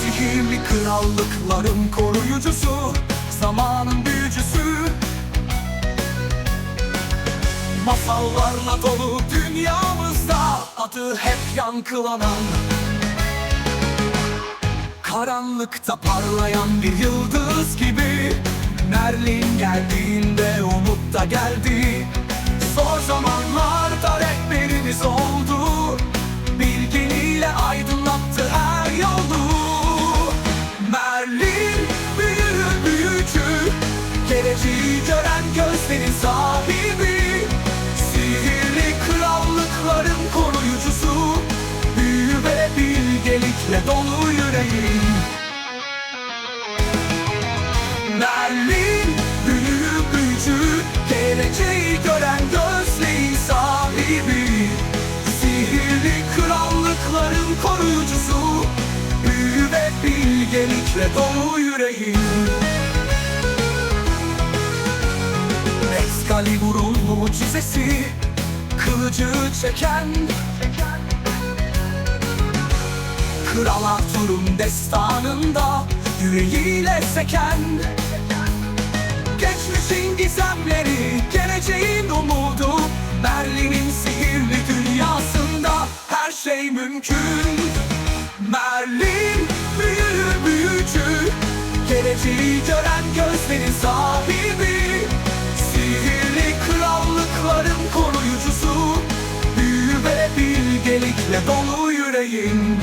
Sihirli krallıkların koruyucusu Zamanın büyücüsü. Masallarla dolu dünyamızda Adı hep yankılanan. Karanlıkta parlayan bir yıldız gibi Merlin geldiğinde umut da geldi Geleceği gören gözlerin sahibi Sihirli krallıkların koruyucusu Büyü ve bilgelikle dolu yüreğin Merlin büyü büyücü Geleceği gören gözlerin sahibi Sihirli krallıkların koruyucusu Büyü ve bilgelikle dolu yüreğin Excalibur'un mucizesi Kılıcı çeken. Kral Arthur'un destanında Yüreğiyle seken. Geçmişin gizemleri Geleceğin umudu. Merlin'in sihirli dünyasında Her şey mümkün. Merlin büyü büyücü. Geleceği gören gözlerin sahibi bilgelikle dolu yüreğin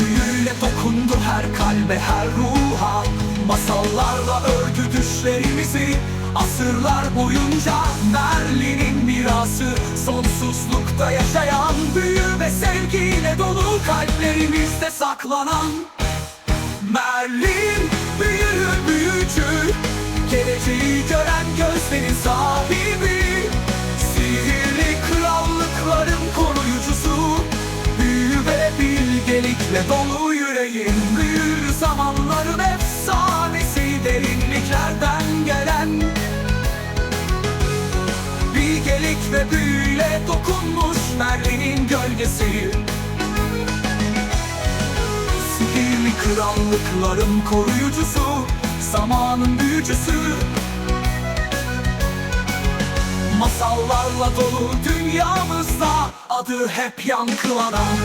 Büyüyle dokundu her kalbe her ruha. Masallarla ördü düşlerimizi Asırlar boyunca Merlin'in mirası. Sonsuzlukta yaşayan Büyü ve sevgiyle dolu kalplerimizde saklanan Merlin büyü büyücü. Geleceği gören gözlerin sahibi bilgelikle dolu yüreğin Büyülü zamanların efsanesi Derinliklerden gelen. Bilgelik ve büyüyle dokunmuş Merlin'in gölgesi. Sihirli krallıkların koruyucusu Zamanın büyücüsü. Masallarla dolu dünyamızda Adı hep yankılanan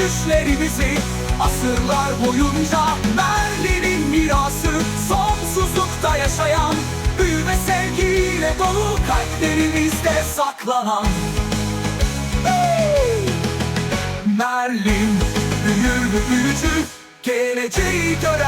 düşlerimizi Asırlar boyunca Merlin'in mirası Sonsuzlukta yaşayan Büyü ve sevgiyle dolu kalplerimizde saklanan Hey! Merlin büyülü büyücü Geleceği gören